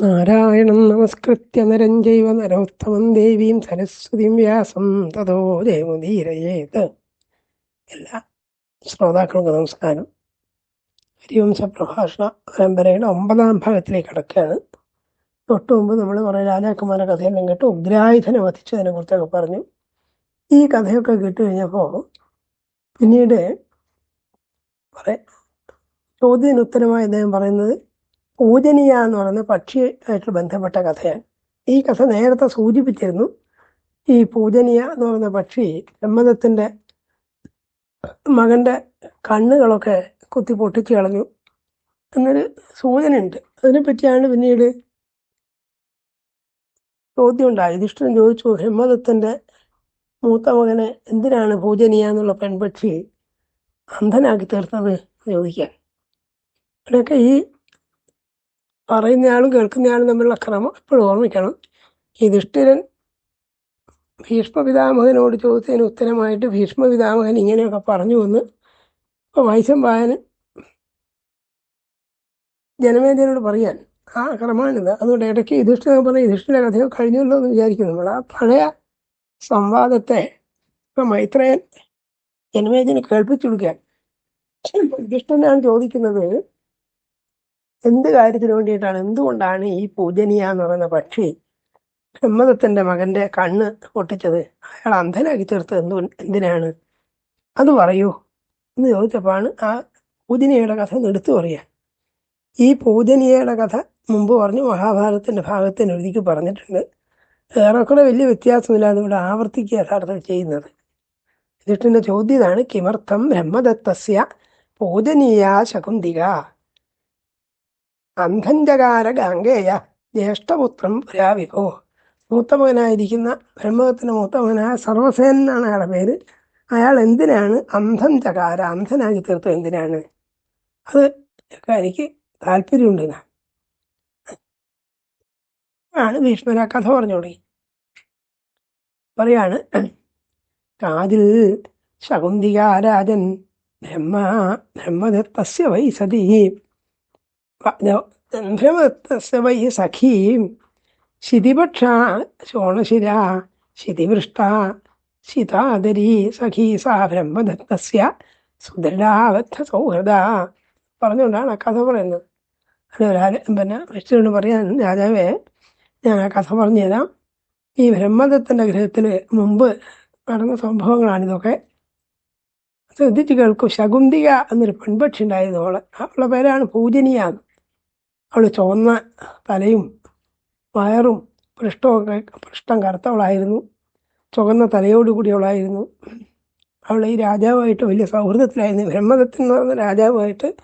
നാരായണം നമസ്കൃത്യ നരം ജൈവ നരോത്തമം ദേവീം സരസ്വതിം വ്യാസം തതോ ജയമുദീരയേത്. എല്ലാ ശ്രോതാക്കൾക്കും നമസ്കാരം. ഹരിവംശ പ്രഭാഷണ പരമ്പരയുടെ ഒമ്പതാം ഭാഗത്തിലേക്ക് കടക്കുകയാണ്. തൊട്ടു മുമ്പ് നമ്മൾ കുറേ രാജാക്കുമാരെ കഥയെല്ലാം കേട്ട് ഉഗ്രായുധനെ വധിച്ചതിനെ കുറിച്ചൊക്കെ പറഞ്ഞു. ഈ കഥയൊക്കെ കേട്ട് കഴിഞ്ഞപ്പോൾ പിന്നീട് കുറെ ചോദ്യത്തിന് ഉത്തരമായി അദ്ദേഹം പറയുന്നത് പൂജനീയ എന്ന് പറയുന്ന പക്ഷിയായിട്ട് ബന്ധപ്പെട്ട കഥയാണ്. ഈ കഥ നേരത്തെ സൂചിപ്പിച്ചിരുന്നു. ഈ പൂജനീയ എന്ന് പറയുന്ന പക്ഷി ബ്രഹ്മദത്തിന്റെ മകന്റെ കണ്ണുകളൊക്കെ കുത്തി പൊട്ടിച്ചു കളഞ്ഞു. എന്നൊരു സൂചനയുണ്ട്. അതിനെപ്പറ്റിയാണ് പിന്നീട് ചോദ്യം ഉണ്ടായത് യുധിഷ്ഠിരൻ ചോദിച്ചു ഹിമദത്തിന്റെ മൂത്ത മകനെ എന്തിനാണ് പൂജനീയ എന്നുള്ള പെൺപക്ഷി അന്ധനാക്കി തീർത്തത്? ചോദിക്കാൻ. ഇവിടെയൊക്കെ ഈ പറയുന്നയാളും കേൾക്കുന്നയാളും തമ്മിലുള്ള ക്രമം എപ്പോഴും ഓർമ്മിക്കണം. യുധിഷ്ഠിരൻ ഭീഷ്മപിതാമഹനോട് ചോദിച്ചതിന് ഉത്തരമായിട്ട് ഭീഷ്മപിതാമഹൻ ഇങ്ങനെയൊക്കെ പറഞ്ഞു വന്ന് ഇപ്പോൾ വൈശംപായന് ജനമേന്ദ്രനോട് പറയാൻ ആ ക്രമമാണിത് അതുകൊണ്ട് ഇടയ്ക്ക് യുധിഷ്ഠിരൻ പറഞ്ഞ യുധിഷ്ഠിര കഥയോ കഴിഞ്ഞല്ലോ എന്ന് വിചാരിക്കുന്നു. നമ്മൾ ആ പഴയ സംവാദത്തെ ഇപ്പം മൈത്രേയൻ ജനമേജന് കേൾപ്പിച്ചു കൊടുക്കാൻ യുധിഷ്ഠനാണ് ചോദിക്കുന്നത് എന്ത് കാര്യത്തിന് വേണ്ടിയിട്ടാണ്? എന്തുകൊണ്ടാണ് ഈ പൂജനീയ എന്ന് പറയുന്ന പക്ഷി ബ്രഹ്മദത്തിന്റെ മകന്റെ കണ്ണ് പൊട്ടിച്ചത്? അയാൾ അന്ധനാക്കി തീർത്തത് എന്തു എന്തിനാണ്? അത് പറയൂ. എന്ന് ചോദിച്ചപ്പോഴാണ് ആ പൂജനീയയുടെ കഥ എടുത്തു പറയാൻ. ഈ പൂജനീയയുടെ കഥ മുമ്പ് പറഞ്ഞു മഹാഭാരതത്തിന്റെ ഭാഗത്തിന് എഴുതിക്ക് പറഞ്ഞിട്ടുണ്ട്. ഏറെക്കുറെ വലിയ വ്യത്യാസമില്ലാതെ ഇവിടെ ആവർത്തിക്കുക യഥാർത്ഥത്തിൽ ചെയ്യുന്നത്. യുധിഷ്ഠിന്റെ ചോദ്യതാണ് കിമർത്ഥം ബ്രഹ്മദത്തസ്യ പൂജനീയ ശകുന്തിക അന്ധഞ്ചകാര ഗാംഗേയ ജ്യേഷ്ഠപുത്രം പുരാവിഭോ മൂത്തമകനായിരിക്കുന്ന ബ്രഹ്മത്തിന് മൂത്തമകനായ സർവസേൻ എന്നാണ് അയാളുടെ പേര്. അയാൾ എന്തിനാണ് അന്ധം ചകാര അന്ധനാക്കി തീർത്തത് എന്തിനാണ്? അത് എനിക്ക് താല്പര്യമുണ്ട്. ആണ് ഭീഷ്മര കഥ പറഞ്ഞു തുടങ്ങി. പറയാണ് കാതിൽ ശകുന്തികാരാജൻ ബ്രഹ്മ ബ്രഹ്മദത്തസ്യ വൈ സതി ബ്രഹ്മദത്തസ്യ വൈ സഖീം ശിതിപക്ഷ ശോണശിര ശിതിവൃഷ്ട ശിതാദരി സഖീ സാ ബ്രഹ്മദത്തസ്യ സുദൃഢാബദ്ധ സൗഹൃദ. പറഞ്ഞുകൊണ്ടാണ് ആ കഥ പറയുന്നത്. അത് പിന്നെ വിഷ്ണുവിനോട് പറയാൻ രാജാവേ ഞാൻ ആ കഥ പറഞ്ഞു തരാം ഈ ബ്രഹ്മദത്തന്റെ ഗൃഹത്തിൽ മുമ്പ് നടന്ന സംഭവങ്ങളാണിതൊക്കെ ശ്രദ്ധിച്ച് കേൾക്കും. ശകുന്തിക എന്നൊരു പെൺപക്ഷി ഉണ്ടായിരുന്നു അവളെ അവളുടെ പേരാണ് പൂജനീയ അവൾ ചുവന്ന തലയും വയറും പൃഷ്ഠമൊക്കെ പൃഷ്ഠം കറുത്തവളായിരുന്നു ചുവന്ന തലയോടുകൂടിയവളായിരുന്നു അവൾ ഈ രാജാവുമായിട്ട് വലിയ സൗഹൃദത്തിലായിരുന്നു. ബ്രഹ്മദത്തൻ എന്ന് പറഞ്ഞ രാജാവുമായിട്ട്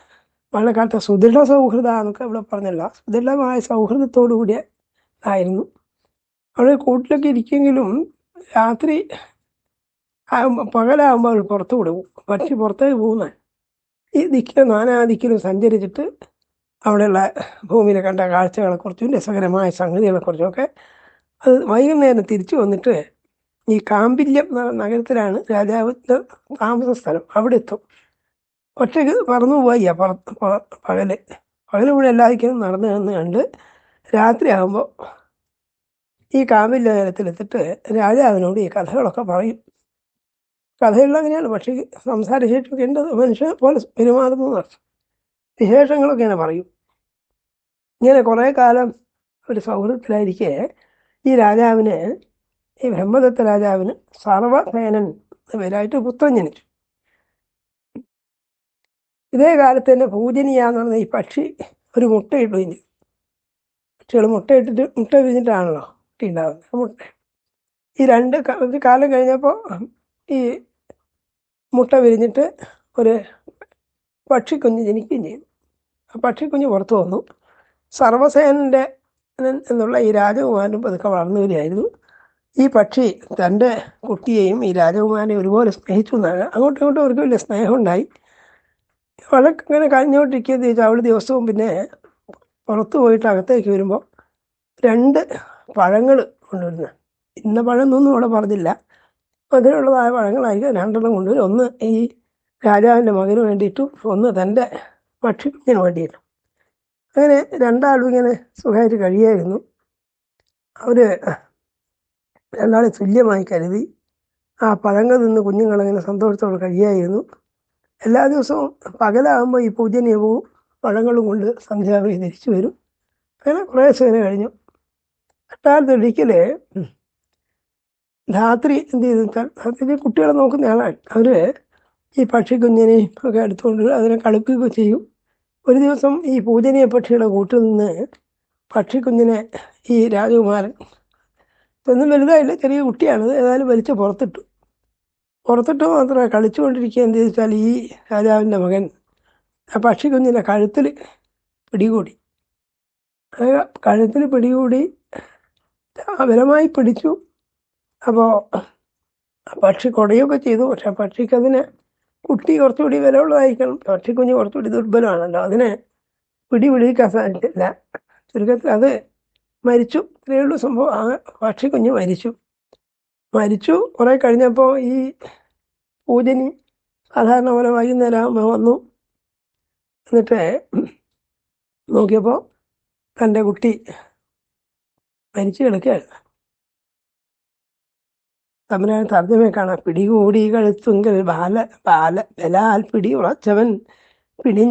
വളരെ കാലത്തെ സുദൃഢ സൗഹൃദ എന്നൊക്കെ ഇവിടെ പറഞ്ഞല്ല. സുദൃഢമായ സൗഹൃദത്തോടു കൂടിയ ആയിരുന്നു. അവൾ കൂട്ടിലൊക്കെ ഇരിക്കുമെങ്കിലും രാത്രി പകലാകുമ്പോൾ അവൾ പുറത്തു വിടും. പക്ഷി പുറത്തേക്ക് പോകുന്ന ഈ ദിക്കിലും നാനാ ദിക്കിലും സഞ്ചരിച്ചിട്ട് അവിടെയുള്ള ഭൂമിയിലെ കണ്ട കാഴ്ചകളെക്കുറിച്ചും രസകരമായ സംഗതികളെക്കുറിച്ചുമൊക്കെ അത് വൈകുന്നേരം തിരിച്ചു വന്നിട്ട് ഈ കാമ്പില്യം നഗരത്തിലാണ് രാജാവിന്റെ താമസ സ്ഥലം. അവിടെ എത്തും. ഒറ്റയ്ക്ക് പറന്നു പോയി പകൽ. പകൽ ഇവിടെ എല്ലാവർക്കും നടന്നു നിന്ന് കണ്ട് രാത്രിയാകുമ്പോൾ ഈ കാമ്പില്യ നഗരത്തിലെത്തിട്ട് രാജാവിനോട് ഈ കഥകളൊക്കെ പറയും. കഥകളിൽ അങ്ങനെയാണ്. പക്ഷേ സംസാരശേഷിയൊക്കെ ഉണ്ട്. മനുഷ്യനെ പോലെ പെരുമാറുന്നു എന്നർത്ഥം വിശേഷങ്ങളൊക്കെ ഇങ്ങനെ പറയും. ഇങ്ങനെ കുറേ കാലം ഒരു സൗഹൃദത്തിലായിരിക്കെ ഈ രാജാവിന് ഈ ബ്രഹ്മദത്ത രാജാവിന് സർവസേനൻ എന്ന പേരായിട്ട് പുത്രൻ ജനിച്ചു. ഇതേ കാലത്ത് തന്നെ പൂജനീയ എന്ന് പറഞ്ഞ ഈ പക്ഷി ഒരു മുട്ടയിട്ടു ഇനി പക്ഷികൾ മുട്ടയിട്ടിട്ട് മുട്ട വിരിഞ്ഞിട്ടാണല്ലോ കുട്ടി ഉണ്ടാകുന്നത് ആ മുട്ട. ഈ രണ്ട് ഒരു കാലം കഴിഞ്ഞപ്പോൾ ഈ മുട്ട വിരിഞ്ഞിട്ട് ഒരു പക്ഷിക്കുഞ്ഞ് ജനിക്കുകയും ചെയ്തു. ആ പക്ഷിക്കുഞ്ഞ് പുറത്തു വന്നു. സർവസേനന്റെ എന്നുള്ള ഈ രാജകുമാരനും പതുക്കെ വളർന്നു വരികയായിരുന്നു. ഈ പക്ഷി തന്റെ കുട്ടിയെയും ഈ രാജകുമാരനെ ഒരുപോലെ സ്നേഹിച്ചു എന്നാണ്. അങ്ങോട്ടും ഇങ്ങോട്ടും അവർക്ക് വലിയ സ്നേഹമുണ്ടായി. വഴക്ക് ഇങ്ങനെ ചോദിച്ചാൽ അവൾ ദിവസവും പിന്നെ പുറത്തു പോയിട്ട് അകത്തേക്ക് വരുമ്പോൾ രണ്ട് പഴങ്ങൾ കൊണ്ടുവരുന്നത് ഇന്ന പഴം എന്നൊന്നും അവിടെ പറഞ്ഞില്ല. മധുരമുള്ളതായ പഴങ്ങളായിരിക്കും രണ്ടെണ്ണം കൊണ്ടുവരും ഒന്ന് ഈ രാജാവിന്റെ മകന് വേണ്ടിയിട്ടും ഒന്ന് തന്റെ പക്ഷിക്കുഞ്ഞിന് വേണ്ടിയിട്ടും. അങ്ങനെ രണ്ടാളും ഇങ്ങനെ സുഖമായിട്ട് കഴിയായിരുന്നു. അവർ രണ്ടാളെ തുല്യമായി കരുതി. ആ പഴങ്ങൾ നിന്ന് കുഞ്ഞുങ്ങളങ്ങനെ സന്തോഷത്തോടെ കഴിയായിരുന്നു. എല്ലാ ദിവസവും പകലാകുമ്പോൾ ഈ പൂജനീയ പോവും പഴങ്ങളും കൊണ്ട് സന്ധ്യാവേളി തിരിച്ചു വരും. അങ്ങനെ കുറേ സേന കഴിഞ്ഞു. എട്ടാമത്തെ ഒരിക്കൽ രാത്രി എന്ത് ചെയ്തു രാത്രി കുട്ടികളെ നോക്കുന്ന ആളാണ്. അവർ ഈ പക്ഷിക്കുഞ്ഞിനെയും ഒക്കെ എടുത്തുകൊണ്ട് അതിനെ കളിക്കുകയൊക്കെ ചെയ്യും. ഒരു ദിവസം ഈ പൂജനീയ പക്ഷിയുടെ കൂട്ടിൽ നിന്ന് പക്ഷിക്കുഞ്ഞിനെ ഈ രാജകുമാരൻ ഒന്നും വലുതായില്ല ചെറിയ കുട്ടിയാണത് ഏതായാലും വലിച്ച് പുറത്തിട്ടു. പുറത്തിട്ട് മാത്രമേ കളിച്ചുകൊണ്ടിരിക്കുക എന്ത് ഈ രാജാവിന്റെ മകൻ ആ പക്ഷിക്കുഞ്ഞിന്റെ കഴുത്തിൽ പിടികൂടി. കഴുത്തിൽ പിടികൂടി ബലമായി പിടിച്ചു. അപ്പോൾ പക്ഷി കുടയൊക്കെ ചെയ്തു. പക്ഷെ പക്ഷിക്കതിന് കുട്ടി കുറച്ചുകൂടി വിലയുള്ളതായിരിക്കണം. പക്ഷിക്കുഞ്ഞ് കുറച്ചുകൂടി ദുർബലമാണല്ലോ. അതിനെ പിടി പിടിക്കാൻ സാധിച്ചില്ല ചുരുക്കത്തിൽ അത് മരിച്ചു. ഇത്രയുള്ളൂ സംഭവം. ആ പക്ഷിക്കുഞ്ഞ് മരിച്ചു. മരിച്ചു. കുറേ കഴിഞ്ഞപ്പോൾ ഈ പൂജനി സാധാരണ പോലെ വൈകുന്നേരം ആകുമ്പോൾ വന്നു. എന്നിട്ട് നോക്കിയപ്പോൾ തന്റെ കുട്ടി മരിച്ചു കിടക്കുകയായിരുന്നു. തമിഴാണ് തർജമേ കാണാം. പിടികൂടി കഴുത്തുങ്കൽ ബാല ബാല ബലാൽ പിടി ഉറച്ചവൻ പിടി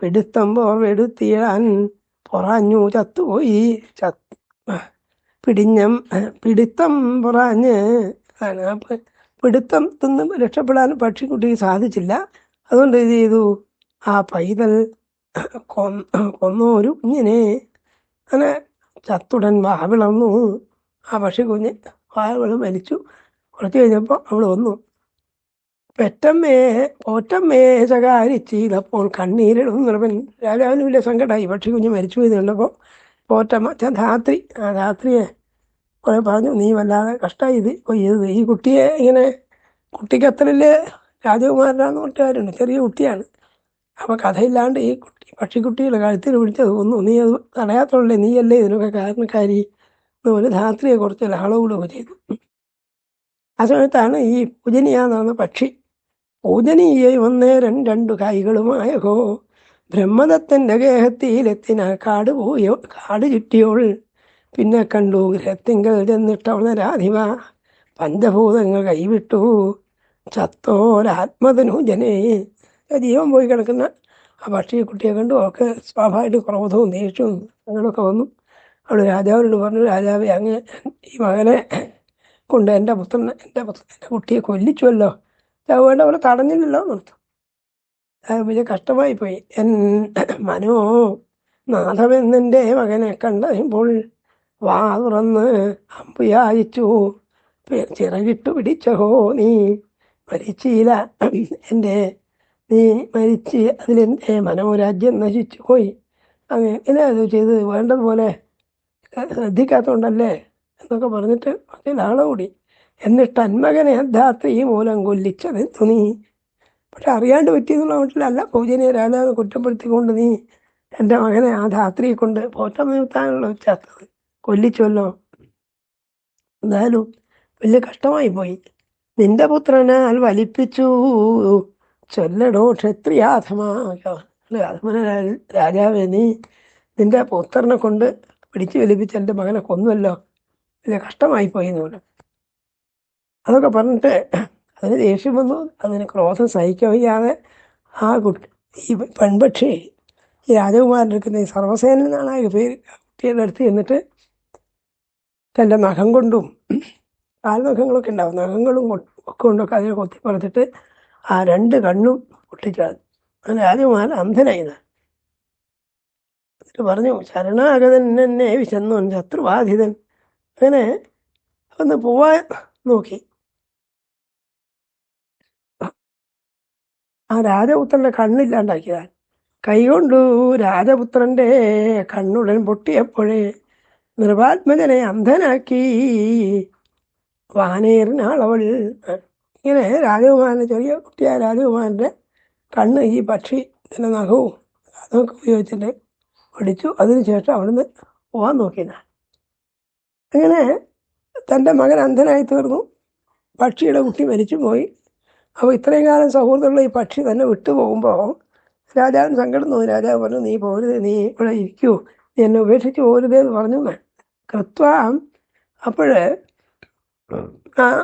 പിടുത്തമ്പോൾ വെടുത്തിയിടാൻ പൊറാഞ്ഞു ചത്തുപോയി. ചത്ത് പിടിഞ്ഞം പിടുത്തം പൊറാഞ്ഞ് പിടുത്തം തിന്ന് രക്ഷപ്പെടാൻ പക്ഷിക്കുട്ടിക്ക് സാധിച്ചില്ല. അതുകൊണ്ട് ഇത് ചെയ്തു? ആ പൈതൽ കൊന്ന ഒരു കുഞ്ഞിനെ അങ്ങനെ ചത്തുടൻ വാവിളന്നു ആ പക്ഷിക്കുഞ്ഞ് വാവിൾ മരിച്ചു. കുറച്ച് കഴിഞ്ഞപ്പോൾ അവൾ വന്നു. പെറ്റമ്മേ പോറ്റമ്മേ ചെയ്തപ്പോൾ കണ്ണീരിടും നിറപ്പൻ രാജാവിന് വലിയ സങ്കടമായി പക്ഷി കുഞ്ഞ് മരിച്ചു എന്ന് കണ്ടപ്പോൾ പോറ്റമ്മ ച ധാത്രി ആ ധാത്രിയെ കുറെ പറഞ്ഞു നീ വല്ലാതെ കഷ്ടമായി ഇത് ഈ കുട്ടിയെ ഇങ്ങനെ കുട്ടിക്ക് അത്രയിൽ രാജകുമാരനാന്ന് കൂട്ടുകാരുണ്ട് ചെറിയ കുട്ടിയാണ്. അപ്പോൾ കഥയില്ലാണ്ട് ഈ കുട്ടി പക്ഷിക്കുട്ടിയുടെ കഴുത്തിൽ പിടിച്ചത് ഒന്നും നീ അത് തടയാത്തുള്ളേ നീയല്ലേ ഇതിനൊക്കെ കാരണക്കാരി? എന്നുപോലെ ധാത്രിയെ കുറച്ച് ലാളവുകളൊക്കെ ചെയ്തു ആ സമയത്താണ് ഈ പൂജനിയ എന്നാണ് പക്ഷി. പൂജനീയ ഒന്നേരം രണ്ടു കൈകളുമായ ഹോ ബ്രഹ്മദത്തന്റെ ഗേഹത്തിയിലെത്തിന കാട് പോയോ കാട് ചുറ്റിയോൾ. പിന്നെ കണ്ടു ഗ്രഹത്തിങ്കൽ ചെന്നിട്ടവണ രാധിവ പഞ്ചഭൂതങ്ങൾ കൈവിട്ടു. ചത്തോരാത്മതനുജനെ ജീവൻ പോയി കിടക്കുന്ന ആ പക്ഷിയെ കുട്ടിയെ കണ്ടു. അവൾക്ക് സ്വാഭാവിക ക്രോധവും ദേഷ്യവും അങ്ങനെയൊക്കെ വന്നു. അവൾ രാജാവിനോട് പറഞ്ഞു രാജാവെ അങ്ങ് ഈ മകനെ കൊണ്ട് എന്റെ പുത്രൻ എന്റെ പുത്രൻ എന്റെ കുട്ടിയെ കൊല്ലിച്ചുവല്ലോ. വേണ്ട പോലെ തടഞ്ഞില്ലല്ലോ എന്നർത്ഥം വലിയ കഷ്ടമായി പോയി. എൻ മനോ നാഥമെന്നെന്റെ മകനെ കണ്ടപ്പോൾ വാ തുറന്ന് അമ്പുയായിച്ചു. ചിറകിട്ടു പിടിച്ചഹോ നീ? മരിച്ചില്ല. എന്റെ നീ മരിച്ച് അതിലെന്റെ മനോരാജ്യം നശിച്ചു പോയി അങ്ങനെ അത് ചെയ്ത് വേണ്ടതുപോലെ ശ്രദ്ധിക്കാത്തതുകൊണ്ടല്ലേ എന്നൊക്കെ പറഞ്ഞിട്ട് അതിലാളെ കൂടി. എന്നിട്ട് അന്മകനെ ധാത്രി മൂലം കൊല്ലിച്ചത് തുണി പക്ഷെ അറിയാണ്ട് പറ്റിയെന്നുള്ള മട്ടിലല്ല പൂജനീയ രാജാവിനെ കുറ്റപ്പെടുത്തിക്കൊണ്ട് നീ എന്റെ മകനെ ആ ധാത്രിയെ കൊണ്ട് പോറ്റം നിർത്താനുള്ള ചത്തത് കൊല്ലിച്ചുവല്ലോ. എന്തായാലും വലിയ കഷ്ടമായി പോയി. നിന്റെ പുത്രനാൽ വലിപ്പിച്ചു. ചൊല്ലടോ ക്ഷത്രിയാധമാധമന രാജാവേ നീ നിന്റെ പുത്രനെ കൊണ്ട് പിടിച്ചു വലിപ്പിച്ച് എന്റെ മകനെ കൊന്നുമല്ലോ വലിയ കഷ്ടമായി പോയി എന്ന് പറഞ്ഞു. അതൊക്കെ പറഞ്ഞിട്ട് അതിന് ദേഷ്യം വന്നു. അതിന് ക്രോധം സഹിക്കാൻ വയ്യാതെ ആ കുട്ടി ഈ പെൺപക്ഷി ഈ രാജകുമാരൻ എടുക്കുന്ന ഈ സർവസേനൻ എന്നാണ് ആ പേര്. കുട്ടിയുടെ അടുത്ത് ചെന്നിട്ട് തന്റെ നഖം കൊണ്ടും കാൽനഖങ്ങളൊക്കെ ഉണ്ടാവും. നഖങ്ങളും കൊണ്ടൊക്കെ അതിനെ കൊത്തി പറത്തിട്ട് ആ രണ്ട് കണ്ണും പൊട്ടിച്ചത് അങ്ങനെ രാജകുമാരൻ അന്ധനായിരുന്നു പറഞ്ഞു ശരണാഗതൻ എന്നെ വിശന്നോൻ ശത്രുബാധിതൻ അങ്ങനെ ഒന്ന് പോവാൻ നോക്കി. ആ രാജപുത്രന്റെ കണ്ണില്ലാണ്ടാക്കിയതാൻ കൈകൊണ്ടു രാജപുത്രന്റെ കണ്ണുടൻ പൊട്ടിയപ്പോഴേ നിർവാത്മജനെ അന്ധനാക്കി. വാനേറിനാളവൾ. ഇങ്ങനെ രാജകുമാരന്റെ ചെറിയ കുട്ടിയായ രാജകുമാരന്റെ കണ്ണ് ഈ പക്ഷി ഇതിന്റെ നഖവും അതൊക്കെ ഉപയോഗിച്ചിട്ട് ഒടിച്ചു അതിനുശേഷം അവിടുന്ന് പോകാൻ നോക്കിയതാണ്. അങ്ങനെ തന്റെ മകൻ അന്ധനായി തീർന്നു. പക്ഷിയുടെ കുട്ടി മരിച്ചു പോയി. അപ്പോൾ ഇത്രയും കാലം സൗഹൃദമുള്ള ഈ പക്ഷി തന്നെ വിട്ടുപോകുമ്പോൾ രാജാവിന് സങ്കടം തോന്നി. രാജാവ് പറഞ്ഞു നീ പോരുത് നീ ഇവിടെ ഇരിക്കൂ. നീ എന്നെ ഉപേക്ഷിച്ച് പോരുതേ എന്ന് പറഞ്ഞു. എന്ന്. അപ്പോൾ ആ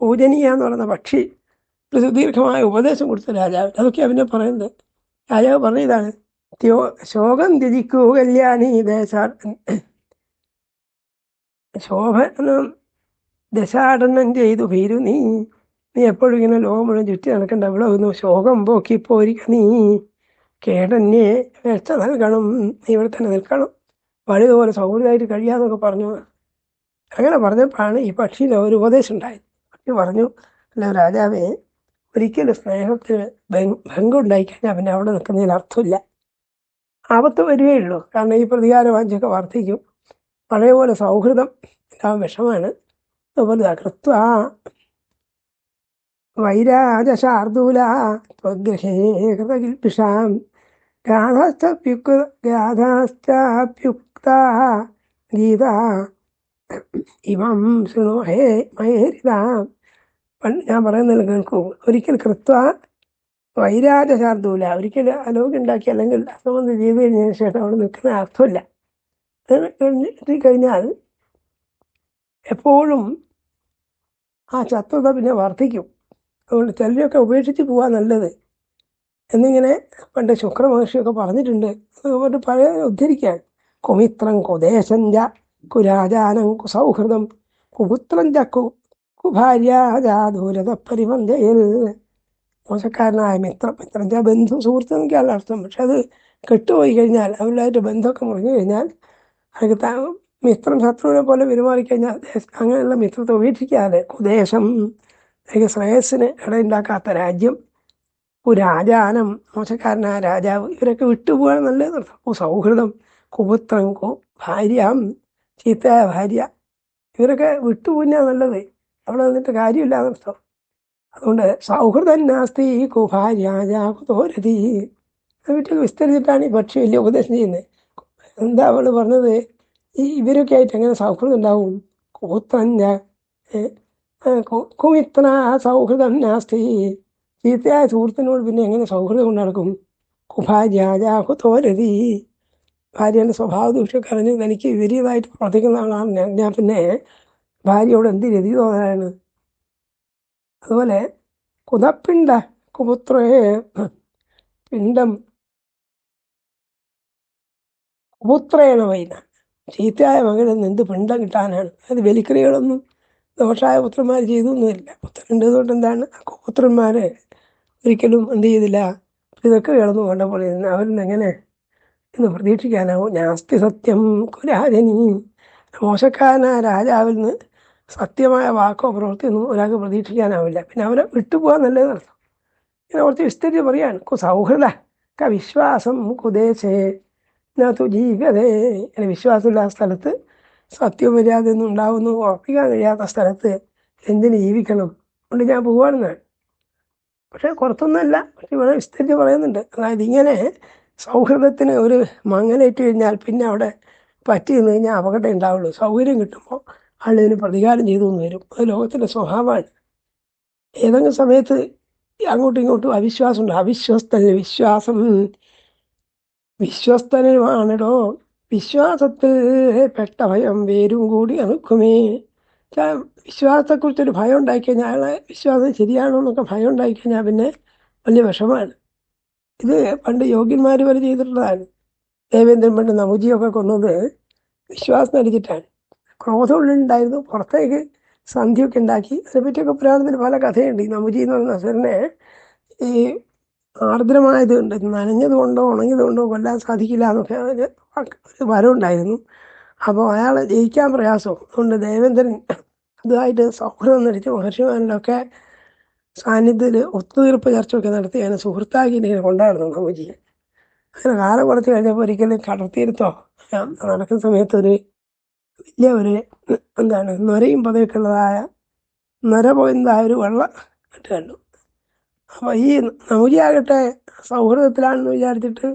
പൂജനീയ എന്ന് പറയുന്ന പക്ഷി ഒരു സുദീർഘമായ ഉപദേശം കൊടുത്തു രാജാവിന്. അതൊക്കെ അവനെ പറയുന്നത്. രാജാവ് പറഞ്ഞ ഇതാണ്. ത്യോ ശോകം ത്യജിക്കൂ കല്യാണി ദേശാടനം. ശോഭനം ദശാടനം ചെയ്തു ഭീരു നീ. നീ എപ്പോഴും ഇങ്ങനെ ലോകം മുഴുവൻ ചുറ്റി നടക്കണ്ട. ഇവിടെ ഒന്ന് ശോകം പോക്കി പോരിക നീ. കേടന്യെ വേഴ്ച നൽകണം. നീ ഇവിടെ തന്നെ നിൽക്കണം. വലുതുപോലെ സൗഹൃദമായിട്ട് കഴിയാന്നൊക്കെ പറഞ്ഞു. അങ്ങനെ പറഞ്ഞപ്പോഴാണ് ഈ പക്ഷിയിൽ ഒരു ഉപദേശം ഉണ്ടായത്. പക്ഷി പറഞ്ഞു അല്ല രാജാവേ ഒരിക്കലും സ്നേഹത്തിന് ഭംഗം ഉണ്ടായിക്കഴിഞ്ഞാൽ പിന്നെ അവിടെ നിൽക്കുന്നതിന് അർത്ഥമില്ല. ആപത്ത് വരികയുള്ളൂ കാരണം ഈ പ്രതികാര വാഞ്ചൊക്കെ വർദ്ധിക്കും. പഴയ പോലെ സൗഹൃദം എല്ലാം വിഷമാണ്. അതുപോലെ കൃത്വ വൈരാജശാർദൂല ത്വഗ്രഹേ കൃതകിൽപിഷാം ഗാഥാശ്ചപ്യുക്ത ഗാഥാശ്ചാപ്യുക്ത ഗീത ഇമം ശൃണു ഹേ മഹേരിത. ഞാൻ പറയുന്നത് കേൾക്കൂ. ഒരിക്കൽ കൃത്വ വൈരാജശാർദൂല ഒരിക്കലും അലോകം ഉണ്ടാക്കി അല്ലെങ്കിൽ അസംബന്ധം ചെയ്ത് കഴിഞ്ഞതിന് ശേഷം അവിടെ നിൽക്കുന്ന അർത്ഥമില്ല. കഴിഞ്ഞാൽ എപ്പോഴും ആ ശത്രുത പിന്നെ വർദ്ധിക്കും. അതുകൊണ്ട് ചിലരൊക്കെ ഉപേക്ഷിച്ച് പോവാൻ നല്ലത്. എന്നിങ്ങനെ പണ്ട് ശുക്ര മഹർഷിയൊക്കെ പറഞ്ഞിട്ടുണ്ട്. അതുകൊണ്ട് പഴയ ഉദ്ധരിക്കാൻ. കുമിത്രം കുദേശഞ്ച കുരാജാനം കുസൗഹൃദം കുപുത്രം ച കു കുഭാര്യാജാദൂരത പരിമന്ദയിൽ. മോശക്കാരനായ മിത്രം മിത്രം ച ബന്ധു സുഹൃത്ത് എന്നൊക്കെയാണ് അർത്ഥം. പക്ഷെ അത് കെട്ടുപോയി കഴിഞ്ഞാൽ അവരുമായിട്ട് ബന്ധമൊക്കെ മുറിഞ്ഞു കഴിഞ്ഞാൽ ത- മിത്രം ശത്രുവിനെ പോലെ പെരുമാറിക്കഴിഞ്ഞാൽ അങ്ങനെയുള്ള മിത്രത്തെ ഉപേക്ഷിക്കാതെ കുദേശം അല്ലെങ്കിൽ ശ്രേയസ്സിന് ഇടയുണ്ടാക്കാത്ത രാജ്യം രാജാനം മോശക്കാരനായ രാജാവ് ഇവരൊക്കെ വിട്ടുപോകാൻ നല്ലത് സൗഹൃദം കുപുത്രം കു ഭാര്യ ചീത്തയായ ഭാര്യ ഇവരൊക്കെ വിട്ടുപോഞ്ഞാൽ നല്ലത്. അവിടെ നിന്നിട്ട് കാര്യമില്ല എന്നർത്ഥം അതുകൊണ്ട് സൗഹൃദം നാസ്തി കുഭാര്യാജാകുതോരതി അതിനെ വിസ്തരിച്ചിട്ടാണ് ഈ പക്ഷി വലിയ ഉപദേശം ചെയ്യുന്നത്. എന്താ അവൾ പറഞ്ഞത്? ഈ ഇവരൊക്കെ ആയിട്ട് എങ്ങനെ സൗഹൃദം ഉണ്ടാവും? കൂത്തഞ്ഞ കുമിത്ര സൗഹൃദം നാസ്തി. ചീത്തയായ സുഹൃത്തിനോട് പിന്നെ എങ്ങനെ സൗഹൃദം കൊണ്ട് നടക്കും കുഭാര്യാജാകുതോരതി ഭാര്യയുടെ സ്വഭാവ ദൂഷ്യം കറിഞ്ഞ് എനിക്ക് വിപരീതമായിട്ട് പ്രവർത്തിക്കുന്ന ആളാണ് ഞാൻ. ഞാൻ പിന്നെ ഭാര്യയോട് എന്ത് രതി തോന്നാനാണ്? അതുപോലെ കുതപ്പിണ്ട കുപുത്രേ പിണ്ടം കുപുത്രേണ വൈന. ചീത്തയായ മകളിൽ നിന്ന് എന്ത് പിണ്ടം കിട്ടാനാണ്? അത് ബലിക്രിയകളൊന്നും ദോഷായ പുത്രന്മാർ ചെയ്തൊന്നുമില്ല. പുത്രനുണ്ട് എന്താണ്? കുപുത്രന്മാർ ഒരിക്കലും എന്ത് ചെയ്തില്ല. ഇതൊക്കെ കിടന്നു ഇരുന്ന് അവരിന്ന് എങ്ങനെ എന്ന് പ്രതീക്ഷിക്കാനാവും? നാസ്തി സത്യം കുരാജനി മോശക്കാരനായ രാജാവിൽ നിന്ന് സത്യമായ വാക്കോ പ്രവൃത്തിയൊന്നും ഒരാൾക്ക് പ്രതീക്ഷിക്കാനാവില്ല. പിന്നെ അവരെ വിട്ടുപോകാൻ നല്ലതെന്നർത്ഥം ഇങ്ങനെ കുറച്ച് വിസ്തരിച്ച് പറയാണ്. സൗഹൃദ ക വിശ്വാസം കുദേശേ ഇതിനകത്ത് ജീവിതേ ഇങ്ങനെ വിശ്വാസമില്ലാത്ത സ്ഥലത്ത് സത്യമര്യാദയൊന്നും ഉണ്ടാവുന്നു ഉറപ്പിക്കാൻ കഴിയാത്ത സ്ഥലത്ത് എന്തിന് ജീവിക്കണം? അതുകൊണ്ട് ഞാൻ പോവാണെന്നാണ് പക്ഷേ കുറത്തൊന്നുമല്ല പക്ഷെ ഇവിടെ വിസ്തരിച്ച് പറയുന്നുണ്ട്. അതായത് ഇങ്ങനെ സൗഹൃദത്തിന് ഒരു മങ്ങലേറ്റ് കഴിഞ്ഞാൽ പിന്നെ അവിടെ പറ്റി നിന്ന് കഴിഞ്ഞാൽ അപകടം ഉണ്ടാവുള്ളൂ. സൗകര്യം കിട്ടുമ്പോൾ ആളിതിന് പ്രതികാരം ചെയ്തു എന്ന് വരും. അത് ലോകത്തിന്റെ സ്വഭാവമാണ്. ഏതെങ്കിലും സമയത്ത് അങ്ങോട്ടും ഇങ്ങോട്ടും അവിശ്വാസമുണ്ട്. അവിശ്വസ്തന് വിശ്വാസം. വിശ്വസ്തനുമാണല്ലോ വിശ്വാസത്തിൽ പെട്ട ഭയം വേരും കൂടി അണുക്കുമേ വിശ്വാസത്തെക്കുറിച്ചൊരു ഭയം ഉണ്ടായിക്കഴിഞ്ഞാൽ അയാളെ വിശ്വാസം ശരിയാണോ എന്നൊക്കെ ഭയം ഉണ്ടായിക്കഴിഞ്ഞാൽ പിന്നെ വലിയ വിഷമാണ് ഇത് പണ്ട് യോഗ്യന്മാർ വരെ ചെയ്തിട്ടുള്ളതാണ്. ദേവേന്ദ്രൻ പണ്ട് നമുജിയൊക്കെ കൊന്നത് വിശ്വാസം അടിച്ചിട്ടാണ്. ക്രോധമുള്ളിലുണ്ടായിരുന്നു പുറത്തേക്ക് സന്ധ്യയൊക്കെ ഉണ്ടാക്കി. അതിനെപ്പറ്റിയൊക്കെ പുരാണത്തിൽ പല കഥയുണ്ട്. ഈ നമുജി എന്ന് പറയുന്ന അസുരനെ ഈ ആർദ്രമായത് കൊണ്ട് നനഞ്ഞത് കൊണ്ടോ ഉണങ്ങിയത് കൊണ്ടോ കൊല്ലാൻ സാധിക്കില്ല എന്നൊക്കെ ഒരു ഒരു വരം ഉണ്ടായിരുന്നു അപ്പോൾ അയാൾ ജയിക്കാൻ പ്രയാസവും. അതുകൊണ്ട് ദേവേന്ദ്രൻ അതുമായിട്ട് സൗഹൃദം നടിച്ച് മഹർഷിമാരിലൊക്കെ സാന്നിധ്യത്തിൽ ഒത്തുതീർപ്പ് ചർച്ചയൊക്കെ നടത്തി അതിനെ സുഹൃത്താക്കി ഇങ്ങനെ കൊണ്ടായിരുന്നു നമുജിയെ അങ്ങനെ കാലം കുറച്ച് കഴിഞ്ഞപ്പോൾ ഒരിക്കലും കടൽത്തീരത്തോ നടക്കുന്ന സമയത്ത് ഒരു വലിയ ഒരു എന്താണ് നൊരയും പതയൊക്കെ ഉള്ളതായ നൊര പോയതായ ഒരു വെള്ളം ഇട്ട് കണ്ടു. അപ്പോൾ ഈ നൗരിയാകട്ടെ സൗഹൃദത്തിലാണെന്ന് വിചാരിച്ചിട്ട്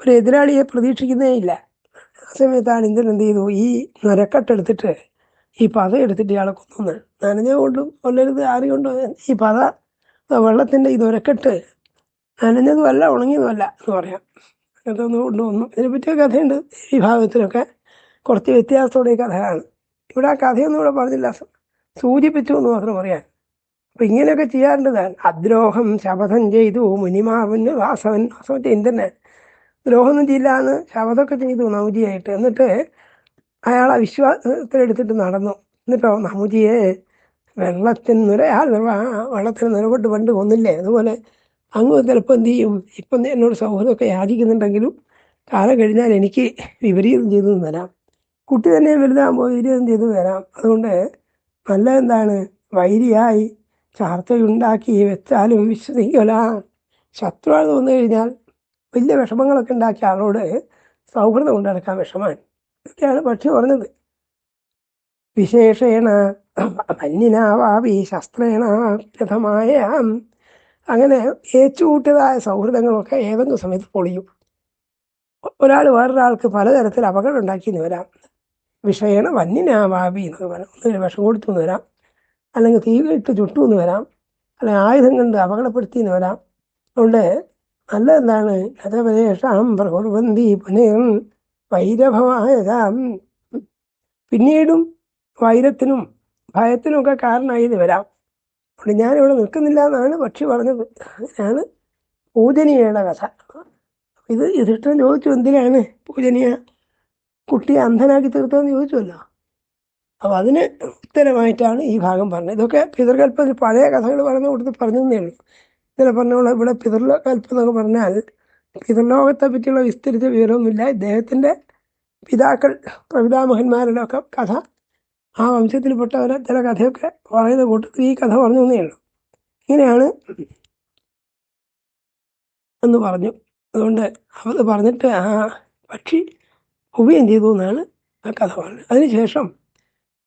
ഒരു എതിരാളിയെ പ്രതീക്ഷിക്കുന്നേ ഇല്ല. ആ സമയത്താണ് ഇന്ദ്രൻ എന്ത് ചെയ്തു? ഈ നൊരക്കെട്ടെടുത്തിട്ട് ഈ പത എടുത്തിട്ട് ഇയാളെ കൊന്നു. നനഞ്ഞ കൊണ്ടും കൊല്ലരുത് ആറികൊണ്ടും ഈ പത വെള്ളത്തിന്റെ ഈ നൊരക്കെട്ട് നനഞ്ഞതുമല്ല ഉണങ്ങിയതുമല്ല എന്ന് പറയാം. അങ്ങനത്തെ ഒന്ന് കൊണ്ടുവന്നു. ഇതിനെപ്പറ്റിയ കഥയുണ്ട് ഈ ഭാഗത്തിലൊക്കെ കുറച്ച് വ്യത്യാസത്തോടെ ഈ ഇവിടെ ആ കഥയൊന്നും ഇവിടെ പറഞ്ഞില്ല. സൂചിപ്പിച്ചു എന്ന് മാത്രം പറയാൻ. അപ്പം ഇങ്ങനെയൊക്കെ ചെയ്യാറുണ്ടതാണ് അദ്രോഹം ശപഥം ചെയ്തു മുനിമാവന് വാസവൻ വാസവൻ ഇന്ദ്രനെ. ദ്രോഹമൊന്നും ചെയ്യില്ല എന്ന് ശപഥമൊക്കെ ചെയ്തു നൗജിയായിട്ട്. എന്നിട്ട് അയാൾ ആ വിശ്വാസത്തിലെടുത്തിട്ട് നടന്നു. എന്നിട്ടോ നമുജിയെ വെള്ളത്തിൽ നിരയാൾ വെള്ളത്തിന് നിലകൊട്ട് പണ്ട് കൊന്നില്ലേ അതുപോലെ അങ്ങ് ചിലപ്പോൾ എന്ത് ചെയ്യും? ഇപ്പം എന്നോട് സൗഹൃദമൊക്കെ യാചിക്കുന്നുണ്ടെങ്കിലും കാലം കഴിഞ്ഞാൽ എനിക്ക് വിപരീതം ചെയ്തു തരാം. കുട്ടി തന്നെ വലുതാകുമ്പോൾ വിപരീതം ചെയ്തു വരാം. അതുകൊണ്ട് നല്ല എന്താണ് വൈരിയായി ചാർത്തയുണ്ടാക്കി വെച്ചാലും വിശ്വസിക്കല. ശത്രുവാണ് തോന്നു കഴിഞ്ഞാൽ വലിയ വിഷമങ്ങളൊക്കെ ഉണ്ടാക്കിയ ആളോട് സൗഹൃദം കൊണ്ട് നടക്കാൻ വിഷമാണ് ഇതൊക്കെയാണ് പക്ഷി പറഞ്ഞത്. വിശേഷേണ മഞ്ഞിനാവാവി ശസ്ത്രേണ രഥമായ. അങ്ങനെ ഏച്ചുകൂട്ടിയതായ സൗഹൃദങ്ങളൊക്കെ ഏതെങ്കിലും സമയത്ത് പൊളിയും. ഒരാൾ വേറൊരാൾക്ക് പലതരത്തിൽ അപകടം ഉണ്ടാക്കിയെന്ന് വരാം. വിഷയണ വന്യനാവാപി എന്ന് പറയാം. ഒന്നുകിൽ വിഷം കൊടുത്തു എന്ന് വരാം. അല്ലെങ്കിൽ തീ ചുട്ടു എന്ന് വരാം. അല്ലെങ്കിൽ ആയുധം കണ്ട് അപകടപ്പെടുത്തി എന്ന് വരാം. അതുകൊണ്ട് നല്ല എന്താണ് ഗതപദേശാം പ്രകുർവന്തി പുനർ വൈരഭവായതാം പിന്നീടും വൈരത്തിനും ഭയത്തിനുമൊക്കെ കാരണമായത് വരാം. അതുകൊണ്ട് ഞാനിവിടെ നിൽക്കുന്നില്ല എന്നാണ് പക്ഷി പറഞ്ഞത്. അങ്ങനെയാണ് പൂജനീയയുടെ കഥ. ഇത് യുധിഷ്ഠൻ ചോദിച്ചു എന്തിനാണ് പൂജനീയ കുട്ടിയെ അന്ധനാക്കി തീർത്തതെന്ന് ചോദിച്ചുവല്ലോ. അപ്പോൾ അതിന് ഉത്തരമായിട്ടാണ് ഈ ഭാഗം പറഞ്ഞത്. ഇതൊക്കെ പിതൃകൽപ്പത്തിൽ പഴയ കഥകൾ പറഞ്ഞു കൊടുത്ത് പറഞ്ഞു തന്നേ ഉള്ളൂ. ഇതിനെ പറഞ്ഞോളൂ ഇവിടെ പിതൃകൽപ്പം എന്നൊക്കെ പറഞ്ഞാൽ പിതൃലോകത്തെ പറ്റിയുള്ള വിസ്തരിച്ച വിവരമൊന്നുമില്ല. ഇദ്ദേഹത്തിന്റെ പിതാക്കൾ പ്രപിതാമഹന്മാരുടെ ഒക്കെ കഥ ആ വംശത്തിൽപ്പെട്ടവരെ ചില കഥയൊക്കെ പറയുന്ന കൂട്ടത്തിൽ ഈ കഥ പറഞ്ഞു തന്നേ ഉള്ളൂ. ഇങ്ങനെയാണ് എന്ന് പറഞ്ഞു. അതുകൊണ്ട് അത് പറഞ്ഞിട്ട് ആ പക്ഷി ഉപയം ചെയ്തു എന്നാണ് ആ കഥ പറഞ്ഞത് അതിനുശേഷം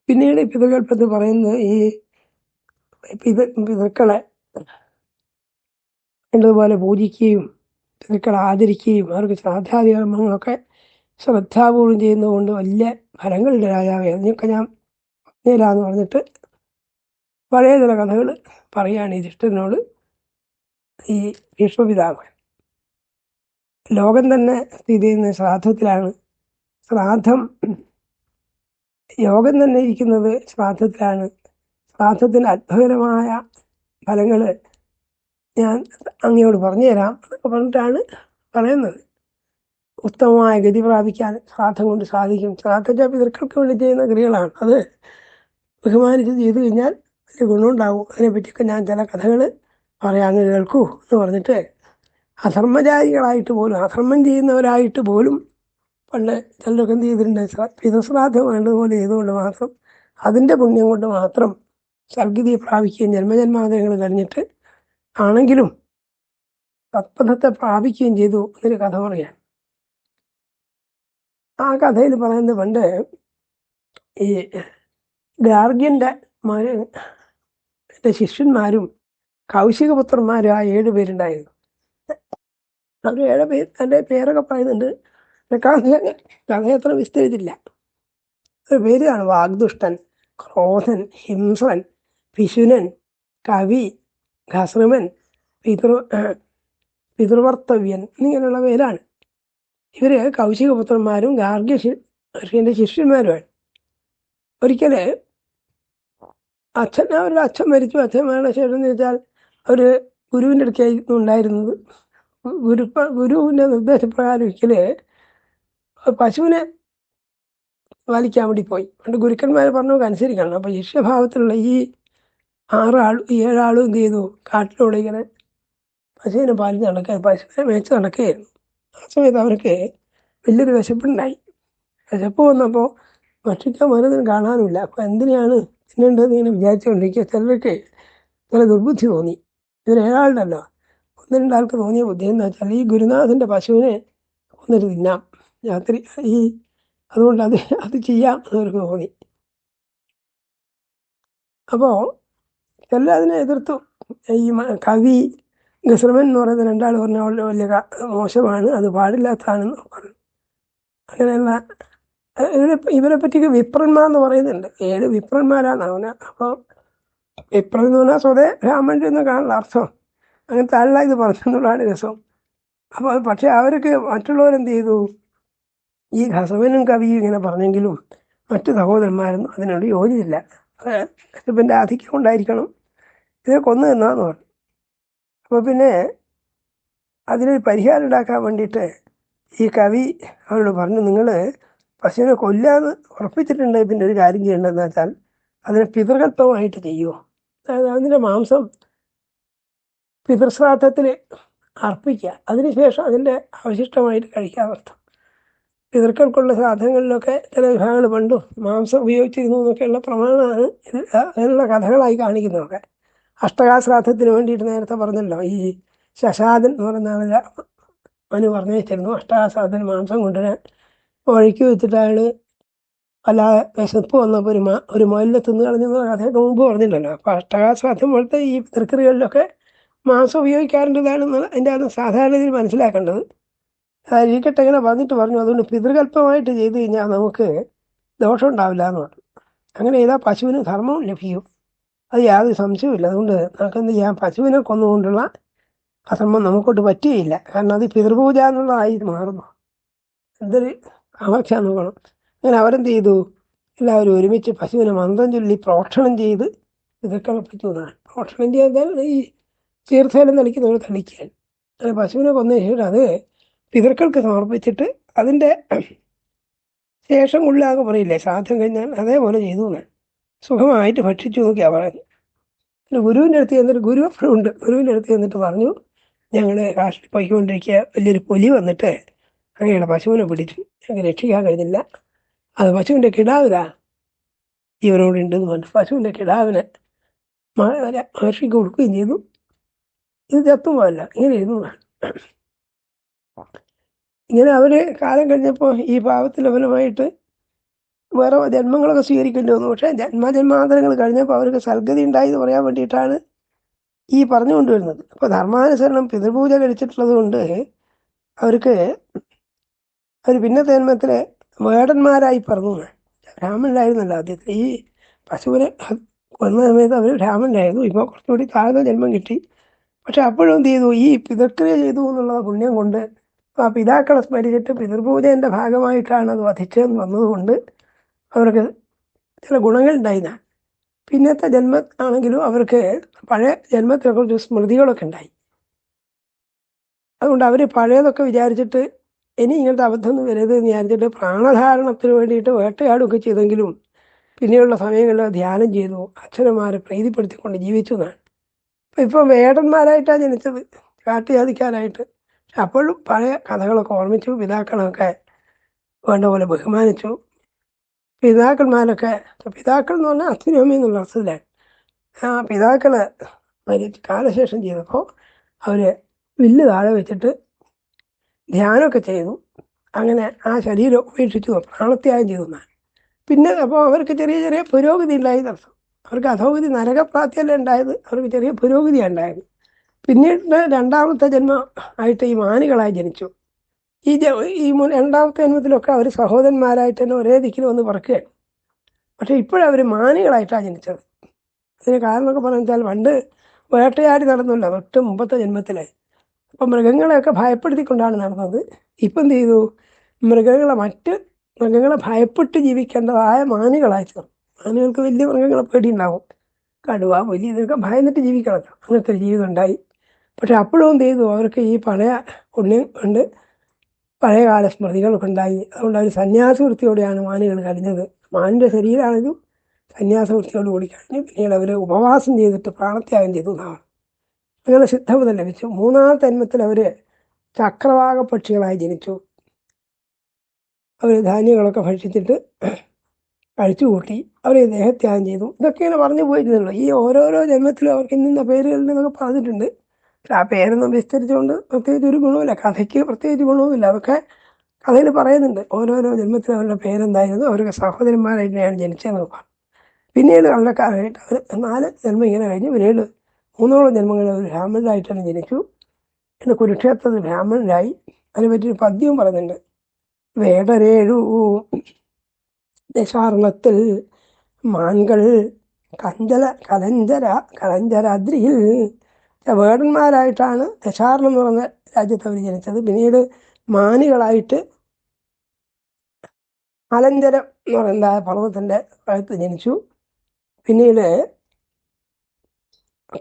പിന്നീട് പിതൃകൽപ്പത്തിൽ പറയുന്നത് ഈ പിത പിതൃക്കളെ വേണ്ടതുപോലെ പൂജിക്കുകയും പിതൃക്കളെ ആദരിക്കുകയും അവർക്ക് ശ്രാദ്ധാദി കർമ്മങ്ങളൊക്കെ ശ്രദ്ധാപൂർവം ചെയ്യുന്നതുകൊണ്ട് വലിയ ഫലങ്ങളുടെ രാജാവ്. അതിനൊക്കെ ഞാൻ പറഞ്ഞുതരാമെന്ന് പറഞ്ഞിട്ട് പഴയ ചില കഥകൾ പറയുകയാണ് യുധിഷ്ഠിരനോട് ഈ വിഷ്ണുപിതാവ് ലോകം തന്നെ സ്ഥിതി ചെയ്യുന്ന ശ്രാദ്ധത്തിലാണ് ശ്രാദ്ധം. യോഗം തന്നെ ഇരിക്കുന്നത് ശ്രാദ്ധത്തിലാണ്. ശ്രാദ്ധത്തിന് അത്ഭുതകരമായ ഫലങ്ങൾ ഞാൻ അങ്ങയോട് പറഞ്ഞു തരാം എന്നൊക്കെ പറഞ്ഞിട്ടാണ് പറയുന്നത്. ഉത്തമമായ ഗതി പ്രാപിക്കാൻ ശ്രാദ്ധം കൊണ്ട് സാധിക്കും. ശ്രാദ്ധ പിതൃക്കൾക്ക് വേണ്ടി ചെയ്യുന്ന ക്രിയകളാണ്. അത് ബഹുമാനിച്ച് ചെയ്തു കഴിഞ്ഞാൽ വലിയ ഗുണമുണ്ടാകും. അതിനെപ്പറ്റിയൊക്കെ ഞാൻ ചില കഥകൾ പറയാൻ കേൾക്കൂ എന്ന് പറഞ്ഞിട്ട് അധർമ്മചാരികളായിട്ട് പോലും അധർമ്മം ചെയ്യുന്നവരായിട്ട് പോലും പണ്ട് ചിലരൊക്കെ എന്ത് ചെയ്തിട്ടുണ്ട്. ശ്ര- പിതൃശ്രാദ്ധം വേണ്ടതുപോലെ ചെയ്തുകൊണ്ട് മാത്രം അതിന്റെ പുണ്യം കൊണ്ട് മാത്രം സർഗതിയെ പ്രാപിക്കുകയും ജന്മജന്മാന്തരങ്ങൾ കഴിഞ്ഞിട്ട് ആണെങ്കിലും തത്പഥത്തെ പ്രാപിക്കുകയും ചെയ്തു എന്നൊരു കഥ പറയാൻ ആ കഥയിൽ പറയുന്നത് പണ്ട് ഈ ഗാർഗ്യന്റെ മാര് ശിഷ്യന്മാരും കൗശികപുത്രന്മാരും ആ ഏഴ് പേരുണ്ടായിരുന്നു. അവർ ഏഴ് പേര് എന്റെ പേരൊക്കെ പറയുന്നുണ്ട്. കഥ അത്ര വിസ്തരിച്ചില്ല ഒരു പേരാണ് വാഗ്ദുഷ്ടൻ ക്രോധൻ ഹിംസൻ പിശുനൻ കവി ഖസ്രമൻ പിതൃ പിതൃവർത്തവ്യൻ എന്നിങ്ങനെയുള്ള പേരാണ്. ഇവർ കൗശികപുത്രന്മാരും ഗാർഗ്യ ഋഷിയുടെ ശിഷ്യന്മാരുമാണ്. ഒരിക്കൽ അച്ഛൻ അവരുടെ അച്ഛൻ മരിച്ചു. അച്ഛൻ മരണ ശേഷം എന്ന് വെച്ചാൽ അവർ ഗുരുവിന്റെ അടുക്കായിരുന്നു ഉണ്ടായിരുന്നത്. ഗുരു ഗുരുവിന്റെ നിർദ്ദേശപ്രകാരം ഒരിക്കൽ പശുവിനെ പാലിക്കാൻ വേണ്ടി പോയി. പണ്ട് ഗുരുക്കന്മാർ പറഞ്ഞു അനുസരിക്കണം അപ്പോൾ ശിഷ്യഭാവത്തിലുള്ള ഈ ആറാൾ ഈ ഏഴാളും എന്ത് ചെയ്തു? കാട്ടിലൂടെ ഇങ്ങനെ പശുവിനെ പാലിച്ച് നടക്കുക പശുവിനെ മേച്ച് നടക്കുകയായിരുന്നു. ആ സമയത്ത് അവർക്ക് വലിയൊരു വിശപ്പുണ്ടായി. വിശപ്പ് വന്നപ്പോൾ ഭക്ഷിക്കാൻ വേറൊന്നും കാണാനുമില്ല. അപ്പോൾ എന്തിനാണ് തിന്നേണ്ടത് ഇങ്ങനെ വിചാരിച്ചുകൊണ്ടിരിക്കുക ചിലർക്ക് ചില ദുർബുദ്ധി തോന്നി. ഇവർ ഏഴാളുണ്ടല്ലോ. ഒന്ന് രണ്ടാൾക്ക് തോന്നിയ ബുദ്ധി എന്താ വെച്ചാൽ ഈ ഗുരുനാഥന്റെ പശുവിനെ ഒന്നിട്ട് തിന്നാം. രാത്രി ഈ അതുകൊണ്ട് അത് അത് ചെയ്യാം എന്നവർക്ക് തോന്നി. അപ്പോൾ എല്ലാം അതിനെ എതിർത്തു. ഈ കവി ഗസ്രമൻ എന്ന് പറയുന്ന രണ്ടാൾ പറഞ്ഞ വളരെ വലിയ മോശമാണ് അത് പാടില്ലാത്തതാണെന്ന് പറഞ്ഞു. അങ്ങനെയുള്ള ഇവരെ ഇവരെ പറ്റിയൊക്കെ വിപ്രന്മാർ എന്ന് പറയുന്നുണ്ട്. ഏഴ് വിപ്രന്മാരാണ് അവന് അപ്പോൾ വിപ്രൻ എന്ന് പറഞ്ഞാൽ സ്വതേ ബ്രാഹ്മണൻ എന്ന് കാണുന്ന അർത്ഥം. അങ്ങനത്തെ ആളല്ല ഇത് പറഞ്ഞെന്നുള്ളതാണ് രസം. അപ്പോൾ പക്ഷേ അവർക്ക് മറ്റുള്ളവരെന്ത് ചെയ്തു? ഈ ഹസവനും കവിയും ഇങ്ങനെ പറഞ്ഞെങ്കിലും മറ്റു സഹോദരന്മാരൊന്നും അതിനോട് യോജിച്ചില്ല. കശ്യപന്റെ ആധിക്യം ഉണ്ടായിരിക്കണം. ഇതിനെ കൊന്നു എന്നാന്ന് പറഞ്ഞു. അപ്പോൾ പിന്നെ അതിനൊരു പരിഹാരം ഉണ്ടാക്കാൻ വേണ്ടിയിട്ട് ഈ കവി അവരോട് പറഞ്ഞു നിങ്ങൾ പശുവിനെ കൊല്ലാന്ന് ഉറപ്പിച്ചിട്ടുണ്ട്. പിന്നെ ഒരു കാര്യം ചെയ്യേണ്ടതെന്ന് വെച്ചാൽ അതിനെ പിതൃകത്വമായിട്ട് ചെയ്യുമോ അതായത് അതിന്റെ മാംസം പിതൃശ്രാദ്ധത്തിൽ അർപ്പിക്കുക. അതിനുശേഷം അതിന്റെ അവശിഷ്ടമായിട്ട് കഴിക്കാമർത്ഥം പിതൃക്കൾക്കുള്ള സാധനങ്ങളിലൊക്കെ ചില വിഭാഗങ്ങൾ പണ്ടും മാംസം ഉപയോഗിച്ചിരുന്നു എന്നൊക്കെയുള്ള പ്രമാണമാണ് ഇത് അതിനുള്ള കഥകളായി കാണിക്കുന്നതൊക്കെ. അഷ്ടകാശ്രാദ്ധത്തിന് വേണ്ടിയിട്ട് നേരത്തെ പറഞ്ഞല്ലോ ഈ ശശാദൻ എന്ന് പറയുന്ന ആളെ മനു പറഞ്ഞു വെച്ചിരുന്നു അഷ്ടകാശ്രാദ്ധത്തിന് മാംസം കൊണ്ടുവരാൻ വഴിക്ക് വെച്ചിട്ട് അയാൾ അല്ലാതെ വിശപ്പ് വന്നപ്പോൾ ഒരു മാ ഒരു മുയലിനെ തിന്ന് കളഞ്ഞെന്നുള്ള കഥയൊക്കെ മുമ്പ് പറഞ്ഞില്ലല്ലോ. അപ്പോൾ അഷ്ടകാശ്രാദ്ധം പോലത്തെ ഈ പ്രക്രിയകളിലൊക്കെ മാംസം ഉപയോഗിക്കാറുണ്ടതാണെന്നുള്ള അതിന്റെ അത് സാധാരണ രീതിയിൽ മനസ്സിലാക്കേണ്ടത്. ഇരിക്കട്ടെ ഇങ്ങനെ വന്നിട്ട് പറഞ്ഞു. അതുകൊണ്ട് പിതൃകല്പമായിട്ട് ചെയ്തു കഴിഞ്ഞാൽ നമുക്ക് ദോഷം ഉണ്ടാവില്ല എന്ന് പറഞ്ഞു. അങ്ങനെ ചെയ്താൽ പശുവിന് ധർമ്മവും ലഭിക്കും. അത് യാതൊരു സംശയവുമില്ല അതുകൊണ്ട് നമുക്ക് എന്ത് ചെയ്യാം? പശുവിനെ കൊന്നുകൊണ്ടുള്ള അധർമ്മം നമുക്കോട്ട് പറ്റുകയില്ല. കാരണം അത് പിതൃപൂജ എന്നുള്ളതായി മാറുന്നു. എന്തൊരു കാമാക്ഷ നോക്കണം അങ്ങനെ അവരെന്ത് ചെയ്തു? എല്ലാവരും ഒരുമിച്ച് പശുവിനെ മന്ത്രം ചൊല്ലി പ്രോക്ഷണം ചെയ്ത് പിതൃക്കളപ്പിച്ചു എന്നാണ് പ്രോക്ഷണം ചെയ്താൽ ഈ തീർത്ഥേലം തളിക്കുന്നവർ തളിക്കാൻ. അങ്ങനെ പശുവിനെ കൊന്ന ശേഷം അത് പിതൃക്കൾക്ക് സമർപ്പിച്ചിട്ട് അതിന്റെ ശേഷം ഉള്ളാകെ പറയില്ലേ ശ്രാദ്ധം കഴിഞ്ഞാൽ അതേപോലെ ചെയ്തു എന്നാണ്. സുഖമായിട്ട് ഭക്ഷിച്ചു നോക്കിയാ പറയുന്നത്. പിന്നെ ഗുരുവിന്റെ അടുത്ത് ചെന്നിട്ട് ഗുരു അപ്പോഴും ഉണ്ട്. ഗുരുവിന്റെ അടുത്ത് ചെന്നിട്ട് പറഞ്ഞു ഞങ്ങൾ കാട്ടിൽ പോയിക്കൊണ്ടിരിക്കുക വലിയൊരു പുലി വന്നിട്ട് അങ്ങനെയുള്ള പശുവിനെ പിടിച്ചു. ഞങ്ങൾക്ക് രക്ഷിക്കാൻ കഴിഞ്ഞില്ല. അത് പശുവിന്റെ കിടാവിലാ. ഇവരോടുണ്ടെന്ന് പറഞ്ഞു. പശുവിന്റെ കിടാവിനെ മഹർഷിക്ക് കൊടുക്കുകയും ചെയ്തു. ഇത് ചത്തുമല്ല ഇങ്ങനെ ഇരുന്നു ഇങ്ങനെ അവർ കാലം കഴിഞ്ഞപ്പോൾ ഈ ഭാവത്തിൽ ഫലമായിട്ട് വേറെ ജന്മങ്ങളൊക്കെ സ്വീകരിക്കേണ്ടി വന്നു പക്ഷേ ജന്മജന്മാന്തരങ്ങൾ കഴിഞ്ഞപ്പോൾ അവർക്ക് സൽഗതി ഉണ്ടായി എന്ന് പറയാൻ വേണ്ടിയിട്ടാണ് ഈ പറഞ്ഞു കൊണ്ടുവരുന്നത്. അപ്പോൾ ധർമാനുസരണം പിതൃപൂജ കഴിച്ചിട്ടുള്ളത് കൊണ്ട് അവർക്ക് അവർ പിന്നത്തെ ജന്മത്തിലെ വേടന്മാരായി പറഞ്ഞു. ബ്രാഹ്മണനായിരുന്നല്ലോ ആദ്യത്തിൽ ഈ പശുവിനെ കൊന്ന സമയത്ത് അവർ ബ്രാഹ്മണനായിരുന്നു ഇപ്പോൾ കുറച്ചുകൂടി താഴ്ന്ന ജന്മം കിട്ടി. പക്ഷെ അപ്പോഴും എന്ത് ചെയ്തു? ഈ പിതൃക്രിയ ചെയ്തു എന്നുള്ള പുണ്യം കൊണ്ട് ആ പിതാക്കളെ സ്മരിച്ചിട്ട് പിതൃപൂജേന്റെ ഭാഗമായിട്ടാണ് അത് വധിച്ചതെന്ന് വന്നതുകൊണ്ട് അവർക്ക് ചില ഗുണങ്ങൾ ഗുണങ്ങളുണ്ടായില്ല പിന്നത്തെ ആണെങ്കിലും അവർക്ക് പഴയ ജന്മത്തിനെ കുറച്ച് സ്മൃതികളൊക്കെ ഉണ്ടായി. അതുകൊണ്ട് അവർ പഴയതൊക്കെ വിചാരിച്ചിട്ട് ഇനി ഇങ്ങനത്തെ അബദ്ധമൊന്നും വരരുത് എന്ന് വിചാരിച്ചിട്ട് പ്രാണധാരണത്തിന് വേണ്ടിയിട്ട് വേട്ടയാടുകയൊക്കെ ചെയ്തെങ്കിലും പിന്നെയുള്ള സമയങ്ങളിൽ ധ്യാനം ചെയ്തു അച്ഛനമാരെ പ്രീതിപ്പെടുത്തിക്കൊണ്ട് ജീവിച്ചു എന്നാണ് അപ്പം ഇപ്പം വേടന്മാരായിട്ടാണ് ജനിച്ചത്. കാട്ടുജാതിക്കാരായിട്ട് അപ്പോഴും പഴയ കഥകളൊക്കെ ഓർമ്മിച്ചു പിതാക്കളൊക്കെ വേണ്ട പോലെ ബഹുമാനിച്ചു. പിതാക്കന്മാരൊക്കെ പിതാക്കൾ എന്ന് പറഞ്ഞാൽ അച്ഛനും എന്നുള്ള അർത്ഥത്തിലാണ്. ആ പിതാക്കൾ മരിച്ച് കാലശേഷം ചെയ്തപ്പോൾ അവർ വില്ല് താഴെ വെച്ചിട്ട് ധ്യാനമൊക്കെ ചെയ്തു. അങ്ങനെ ആ ശരീരം ഉപേക്ഷിച്ചു പ്രാണത്യാഗം ചെയ്തു എന്നാണ്. പിന്നെ അപ്പോൾ അവർക്ക് ചെറിയ ചെറിയ പുരോഗതി ഉണ്ടായി. അർത്ഥം അവർക്ക് അധോഗതി നരകപ്രാപ്തിയല്ല ഉണ്ടായത്? അവർക്ക് ചെറിയ പുരോഗതിയാണ് ഉണ്ടായത്. പിന്നീട് രണ്ടാമത്തെ ജന്മം ആയിട്ട് ഈ മാനുകളായി ജനിച്ചു. ഈ ഈ രണ്ടാമത്തെ ജന്മത്തിലൊക്കെ അവർ സഹോദരന്മാരായിട്ട് തന്നെ ഒരേ ദിക്കിൽ വന്ന് പറക്കുകയാണ്. പക്ഷേ ഇപ്പോഴവർ മാനുകളായിട്ടാണ് ജനിച്ചത്. അതിന് കാരണമൊക്കെ പറഞ്ഞു വെച്ചാൽ പണ്ട് വേട്ടയാടി നടന്നില്ല തൊട്ട് മുമ്പത്തെ ജന്മത്തിൽ അപ്പം മൃഗങ്ങളെയൊക്കെ ഭയപ്പെടുത്തിക്കൊണ്ടാണ് നടന്നത്. ഇപ്പം എന്ത് ചെയ്തു? മൃഗങ്ങളെ മറ്റ് മൃഗങ്ങളെ ഭയപ്പെട്ട് ജീവിക്കേണ്ടതായ മാനുകളായി തീർന്നു. മാനുകൾക്ക് വലിയ മൃഗങ്ങളെ പേടിയുണ്ടാവും. കടുവ വലിയ ഇതൊക്കെ ഭയന്നിട്ട് ജീവിക്കണം. അങ്ങനത്തെ ഒരു ജീവിതം ഉണ്ടായി. പക്ഷെ അപ്പോഴും ചെയ്തു? അവർക്ക് ഈ പഴയ പുണ്യം കൊണ്ട് പഴയകാല സ്മൃതികളൊക്കെ ഉണ്ടായി. അതുകൊണ്ട് അവർ സന്യാസവൃത്തിയോടെയാണ് മാനുകൾ കഴിഞ്ഞത്. മാനിന്റെ ശരീരമാണെങ്കിലും സന്യാസവൃത്തിയോട് കൂടി കഴിഞ്ഞ് പിന്നീട് അവർ ഉപവാസം ചെയ്തിട്ട് പ്രാണത്യാഗം ചെയ്തു എന്നാണ്. അങ്ങനെ സിദ്ധബുധം ലഭിച്ചു. മൂന്നാമത്തെ ജന്മത്തിൽ അവർ ചക്രവാക പക്ഷികളായി ജനിച്ചു. അവർ ധാന്യങ്ങളൊക്കെ ഭക്ഷിച്ചിട്ട് കഴിച്ചു കൂട്ടി അവർ ദേഹത്യാഗം ചെയ്തു. ഇതൊക്കെയാണ് പറഞ്ഞു പോയിരുന്നുള്ളൂ. ഈ ഓരോരോ ജന്മത്തിലും അവർക്ക് ഇന്നിന്ന നിന്നൊക്കെ പറഞ്ഞിട്ടുണ്ട്. ആ പേരൊന്നും വിസ്തരിച്ചുകൊണ്ട് പ്രത്യേകിച്ച് ഒരു ഗുണവുമില്ല. കഥയ്ക്ക് പ്രത്യേകിച്ച് ഗുണവുമില്ല. അതൊക്കെ കഥയിൽ പറയുന്നുണ്ട്. ഓരോരോ ജന്മത്തിൽ അവരുടെ പേരെന്തായിരുന്നു? അവരൊക്കെ സഹോദരന്മാരായിട്ടാണ് ജനിച്ചതെന്ന് പറഞ്ഞു. പിന്നീട് അവരുടെ കാലമായിട്ട് അവർ നാല് ജന്മം ഇങ്ങനെ കഴിഞ്ഞ്. പിന്നീട് മൂന്നോളം ജന്മങ്ങളിൽ അവർ ബ്രാഹ്മണരായിട്ടാണ് ജനിച്ചു. പിന്നെ കുരുക്ഷേത്രത്തിൽ ബ്രാഹ്മണരായി അതിനെ പറ്റിയൊരു പദ്യവും പറയുന്നുണ്ട്. വേടരേഴു ദശാർണത്തിൽ മാൻകൾ കഞ്ചല കലഞ്ചര കലഞ്ചരാദ്രിയിൽ വേടന്മാരായിട്ടാണ് ദശാർണം എന്ന് പറഞ്ഞ രാജ്യത്ത് അവർ ജനിച്ചത്. പിന്നീട് മാനികളായിട്ട് അലഞ്ചരം എന്ന് പറയുന്ന പർവതത്തിന്റെ ഭാഗത്ത് ജനിച്ചു. പിന്നീട്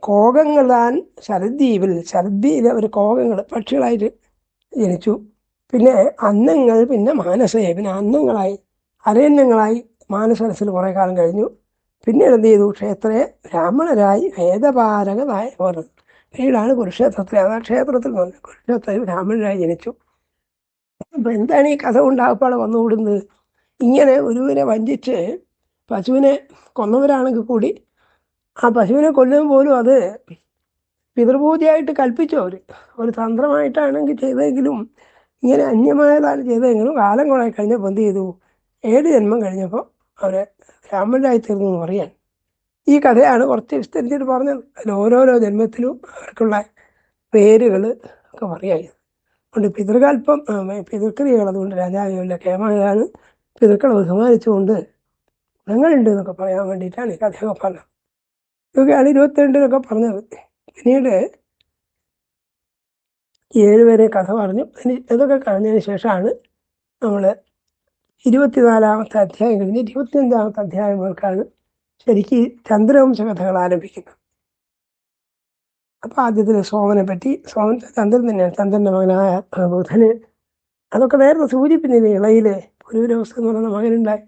കോകങ്ങളാൻ ശരദ്വീപിൽ ശരദ്വീപിൽ അവർ കോകങ്ങൾ പക്ഷികളായിട്ട് ജനിച്ചു. പിന്നെ അന്നങ്ങൾ പിന്നെ മാനസയെ പിന്നെ അന്നങ്ങളായി അരയന്നങ്ങളായി മാനസരസിൽ കുറേ കാലം കഴിഞ്ഞു. പിന്നീട് എന്ത് ചെയ്തു? ക്ഷേത്രയെ ബ്രാഹ്മണരായി വേദപാരകനായ പറഞ്ഞു പിന്നീടാണ് കുരുക്ഷേത്രത്തിൽ അതാ ക്ഷേത്രത്തിൽ വന്നത്. കുരുക്ഷേത്രത്തിൽ ബ്രാഹ്മണനായി ജനിച്ചു. അപ്പം എന്താണ് ഈ കഥ ഉണ്ടാകപ്പാടെ വന്നുകൂടുന്നത് ഇങ്ങനെ ഒരുവിനെ വഞ്ചിച്ച് പശുവിനെ കൊന്നവരാണെങ്കിൽ കൂടി ആ പശുവിനെ കൊല്ലുമ്പോൾ പോലും അത് പിതൃപൂജയായിട്ട് കൽപ്പിച്ചു അവർ ഒരു തന്ത്രമായിട്ടാണെങ്കിൽ ചെയ്തെങ്കിലും ഇങ്ങനെ അന്യമായതാണ് ചെയ്തെങ്കിലും കാലം കുറെ കഴിഞ്ഞപ്പോൾ എന്ത് ചെയ്തു? ഏഴ് ജന്മം കഴിഞ്ഞപ്പോൾ അവരെ ബ്രാഹ്മണരായി തീർന്നു എന്ന് പറയാൻ. ഈ കഥയാണ് കുറച്ച് വിസ്തരിച്ചിട്ട് പറഞ്ഞത് അതിൽ ഓരോരോ ജന്മത്തിലും അവർക്കുള്ള പേരുകൾ ഒക്കെ പറയായി. അതുകൊണ്ട് പിതൃകൽപ്പം പിതൃക്രിയകൾ അതുകൊണ്ട് രാജാവിയുള്ള കേമാനാണ് പിതൃക്കളെ ബഹുമാനിച്ചുകൊണ്ട് ഗുണങ്ങളുണ്ട് എന്നൊക്കെ പറയാൻ വേണ്ടിയിട്ടാണ് ഈ കഥയൊക്കെ പറഞ്ഞത്. ഇതൊക്കെയാണ് ഇരുപത്തിരണ്ടിനൊക്കെ പറഞ്ഞത്. പിന്നീട് ഏഴുപേരെ കഥ പറഞ്ഞു. ഇനി ഇതൊക്കെ കഴിഞ്ഞതിന് ശേഷമാണ് നമ്മൾ ഇരുപത്തിനാലാമത്തെ അധ്യായം കഴിഞ്ഞ് ഇരുപത്തിയഞ്ചാമത്തെ അധ്യായം മുതൽക്കാണ് ശരിക്ക് ചന്ദ്രവംശ കഥകൾ ആരംഭിക്കുന്നത് അപ്പൊ ആദ്യത്തിൽ സോമനെ പറ്റി സോമൻ ചന്ദ്രൻ തന്നെയാണ് ചന്ദ്രന്റെ മകനായ ബുധന്. അതൊക്കെ നേരത്തെ സൂചിപ്പിച്ചില്ല ഇളയിലെ പുരൂരവസ്ഥ എന്ന് പറയുന്ന മകനുണ്ടായി.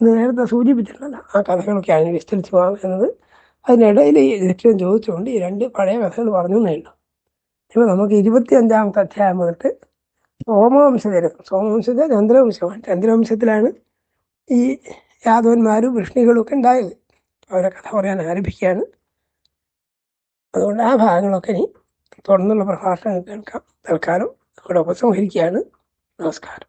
എന്ന് നേരത്തെ സൂചിപ്പിച്ചിട്ടുണ്ടല്ലോ ആ കഥകളൊക്കെയാണ് വിസ്തരിച്ച് പറയുന്നത്. അതിനിടയിൽ ലക്ഷ്യം ചോദിച്ചുകൊണ്ട് ഈ രണ്ട് പഴയ കഥകൾ പറഞ്ഞു നേണ്ടു ഇപ്പൊ നമുക്ക് ഇരുപത്തി അഞ്ചാമത്തെ അധ്യായം മുതൽ സോമവംശജരം സോമവംശത്തെ ചന്ദ്രവംശമാണ്. ചന്ദ്രവംശത്തിലാണ് ഈ യാദവന്മാരും വൃഷ്ണികളും ഒക്കെ ഉണ്ടായത്. അവരെ കഥ പറയാൻ ആരംഭിക്കുകയാണ്. അതുകൊണ്ട് ആ ഭാഗങ്ങളൊക്കെ ഇനി തുടർന്നുള്ള പ്രഭാഷണം കേൾക്കാം. തൽക്കാലം ഇവിടെ ഉപസംഹരിക്കുകയാണ് നമസ്കാരം.